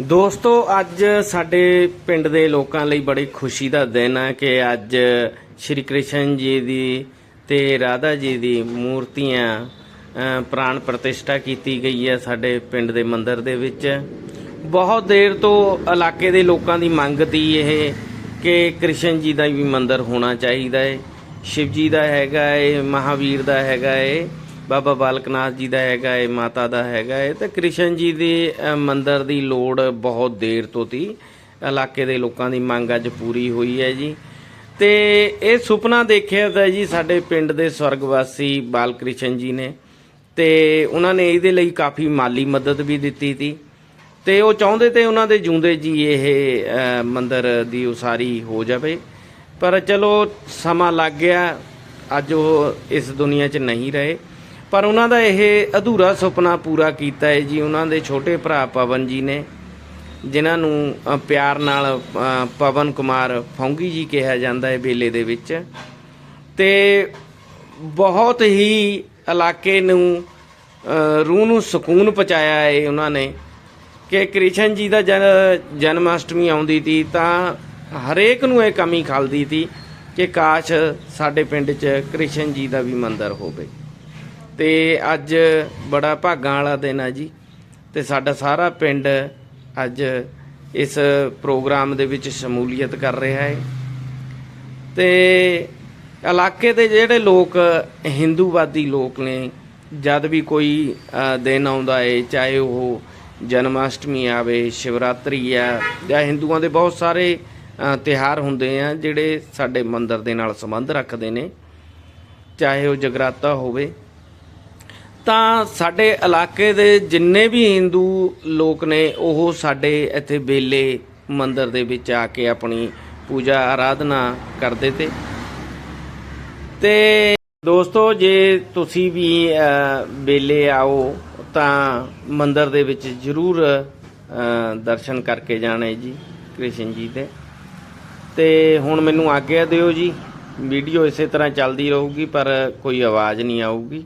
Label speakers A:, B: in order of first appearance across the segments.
A: ਦੋਸਤੋ, ਅੱਜ ਸਾਡੇ ਪਿੰਡ ਦੇ ਲੋਕਾਂ ਲਈ ਬੜੀ ਖੁਸ਼ੀ ਦਾ ਦਿਨ ਹੈ ਕਿ ਅੱਜ ਸ਼੍ਰੀ ਕ੍ਰਿਸ਼ਨ ਜੀ ਦੀ ਤੇ ਰਾਧਾ ਜੀ ਦੀ ਮੂਰਤੀਆਂ ਪ੍ਰਾਣ ਪ੍ਰਤਿਸ਼ਠਾ ਕੀਤੀ ਗਈ ਹੈ ਸਾਡੇ ਪਿੰਡ ਦੇ ਮੰਦਿਰ ਦੇ ਵਿੱਚ। ਬਹੁਤ ਦੇਰ ਤੋਂ ਇਲਾਕੇ ਦੇ ਲੋਕਾਂ ਦੀ ਮੰਗ ਤੀ ਇਹ ਕਿ ਕ੍ਰਿਸ਼ਨ ਜੀ ਦਾ ਵੀ ਮੰਦਿਰ ਹੋਣਾ ਚਾਹੀਦਾ ਹੈ ਸ਼ਿਵ ਜੀ ਦਾ ਹੈਗਾ ਏ, ਮਹਾਵੀਰ ਦਾ ਹੈਗਾ ਏ। ਬਾਬਾ ਬਾਲਕ ਨਾਥ ਜੀ ਦਾ ਹੈਗਾ ਹੈ ਮਾਤਾ ਦਾ ਹੈਗਾ ਹੈ ਤਾਂ ਕ੍ਰਿਸ਼ਨ ਜੀ ਦੇ ਅ, ਮੰਦਿਰ ਦੀ ਲੋੜ ਬਹੁਤ ਦੇਰ ਤੋਂ ਤੀ। ਇਲਾਕੇ ਦੇ ਲੋਕਾਂ ਦੀ ਮੰਗ ਅੱਜ ਪੂਰੀ ਹੋਈ ਹੈ ਜੀ। ਤੇ ਇਹ ਸੁਪਨਾ ਦੇਖਿਆ ਤਾਂ ਜੀ ਸਾਡੇ ਪਿੰਡ ਦੇ ਸਵਰਗਵਾਸੀ ਬਾਲਕ੍ਰਿਸ਼ਨ ਜੀ ਨੇ। ਤੇ ਉਹਨਾਂ ਨੇ ਇਹਦੇ ਲਈ ਕਾਫੀ ਮਾਲੀ ਮਦਦ ਵੀ ਦਿੱਤੀ ਤੀ। ਤੇ ਉਹ ਚਾਹੁੰਦੇ ਤੇ ਉਹਨਾਂ ਦੇ ਜੂੰਦੇ ਜੀ ਇਹ ਅ, ਮੰਦਿਰ ਦੀ ਉਸਾਰੀ ਹੋ ਜਾਵੇ। ਪਰ ਚਲੋ ਸਮਾਂ ਲੱਗ ਗਿਆ ਅੱਜ ਉਹ ਇਸ ਦੁਨੀਆ 'ਚ ਨਹੀਂ ਰਹੇ। ਪਰ ਉਹਨਾਂ ਦਾ ਇਹ ਅਧੂਰਾ ਸੁਪਨਾ ਪੂਰਾ ਕੀਤਾ ਹੈ ਜੀ। ਉਹਨਾਂ ਦੇ ਛੋਟੇ ਭਰਾ ਪਵਨ ਜੀ ਨੇ, ਜਿਨ੍ਹਾਂ ਨੂੰ ਪਿਆਰ ਨਾਲ ਪਵਨ ਕੁਮਾਰ ਫੌਂਗੀ ਜੀ ਕਿਹਾ ਜਾਂਦਾ ਹੈ ਬੇਲੇ ਦੇ ਵਿੱਚ। ਤੇ ਬਹੁਤ ਹੀ ਇਲਾਕੇ ਨੂੰ ਰੂਹ ਨੂੰ ਸਕੂਨ ਪਹੁੰਚਾਇਆ ਹੈ ਉਹਨਾਂ ਨੇ ਕਿ ਕ੍ਰਿਸ਼ਨ ਜੀ ਦਾ ਜਨਮ ਅਸ਼ਟਮੀ ਆਉਂਦੀ ਤੀ ਤਾਂ ਹਰੇਕ ਨੂੰ ਇਹ ਕਮੀ ਖਲਦੀ ਸੀ ਕਿ ਕਾਸ਼ ਸਾਡੇ ਪਿੰਡ 'ਚ ਕ੍ਰਿਸ਼ਨ ਜੀ ਦਾ ਵੀ ਮੰਦਿਰ ਹੋਵੇ। ਤੇ ਅੱਜ ਬੜਾ ਭਾਗਾਂ ਵਾਲਾ ਦਿਨ ਆ ਜੀ। ਤੇ ਸਾਡਾ ਸਾਰਾ ਪਿੰਡ ਅੱਜ ਇਸ ਪ੍ਰੋਗਰਾਮ ਦੇ ਵਿੱਚ ਸ਼ਮੂਲੀਅਤ ਕਰ ਰਿਹਾ ਹੈ। ਤੇ ਇਲਾਕੇ ਦੇ ਜਿਹੜੇ ਲੋਕ ਹਿੰਦੂਵਾਦੀ ਲੋਕ ਨੇ ਜਦ ਵੀ ਕੋਈ ਦਿਨ ਆਉਂਦਾ ਏ ਚਾਹੇ ਉਹ ਜਨਮ ਅਸ਼ਟਮੀ ਆਵੇ ਸ਼ਿਵਰਾਤਰੀ ਆ ਜਾਂ ਹਿੰਦੂਆਂ ਦੇ ਬਹੁਤ ਸਾਰੇ ਅ, ਤਿਉਹਾਰ ਹੁੰਦੇ ਆ ਜਿਹੜੇ ਸਾਡੇ ਮੰਦਰ ਦੇ ਨਾਲ ਸੰਬੰਧ ਰੱਖਦੇ ਨੇ। ਚਾਹੇ ਉਹ ਜਗਰਾਤਾ ਹੋਵੇ ਤਾਂ ਸਾਡੇ ਇਲਾਕੇ ਦੇ ਜਿੰਨੇ ਵੀ ਹਿੰਦੂ ਲੋਕ ਨੇ ਉਹ ਸਾਡੇ ਇੱਥੇ ਬੇਲੇ ਮੰਦਿਰ ਦੇ ਵਿੱਚ ਆ ਕੇ ਆਪਣੀ ਪੂਜਾ ਆਰਾਧਨਾ ਕਰਦੇ ਤੇ। ਤੇ ਦੋਸਤੋ ਜੇ ਤੁਸੀਂ ਵੀ ਅ, ਬੇਲੇ ਆਓ ਤਾਂ ਮੰਦਿਰ ਦੇ ਵਿੱਚ ਜ਼ਰੂਰ ਦਰਸ਼ਨ ਕਰਕੇ ਜਾਣੇ ਜੀ ਕ੍ਰਿਸ਼ਨ ਜੀ ਦੇ। ਤੇ ਹੁਣ ਮੈਨੂੰ ਆਗਿਆ ਦਿਓ ਜੀ। ਵੀਡੀਓ ਇਸੇ ਤਰ੍ਹਾਂ ਚੱਲਦੀ ਰਹੂਗੀ ਪਰ ਕੋਈ ਆਵਾਜ਼ ਨਹੀਂ ਆਊਗੀ।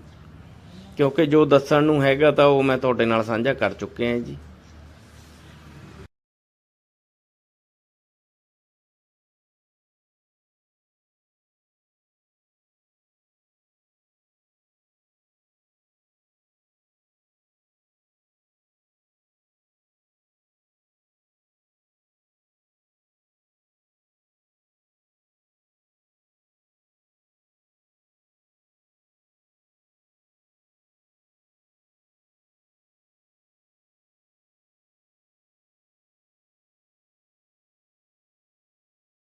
A: ਕਿਉਂਕਿ ਜੋ ਦੱਸਣ ਨੂੰ ਹੈਗਾ ਤਾਂ ਉਹ ਮੈਂ ਤੁਹਾਡੇ ਨਾਲ ਸਾਂਝਾ ਕਰ ਚੁੱਕਿਆ ਹਾਂ ਜੀ।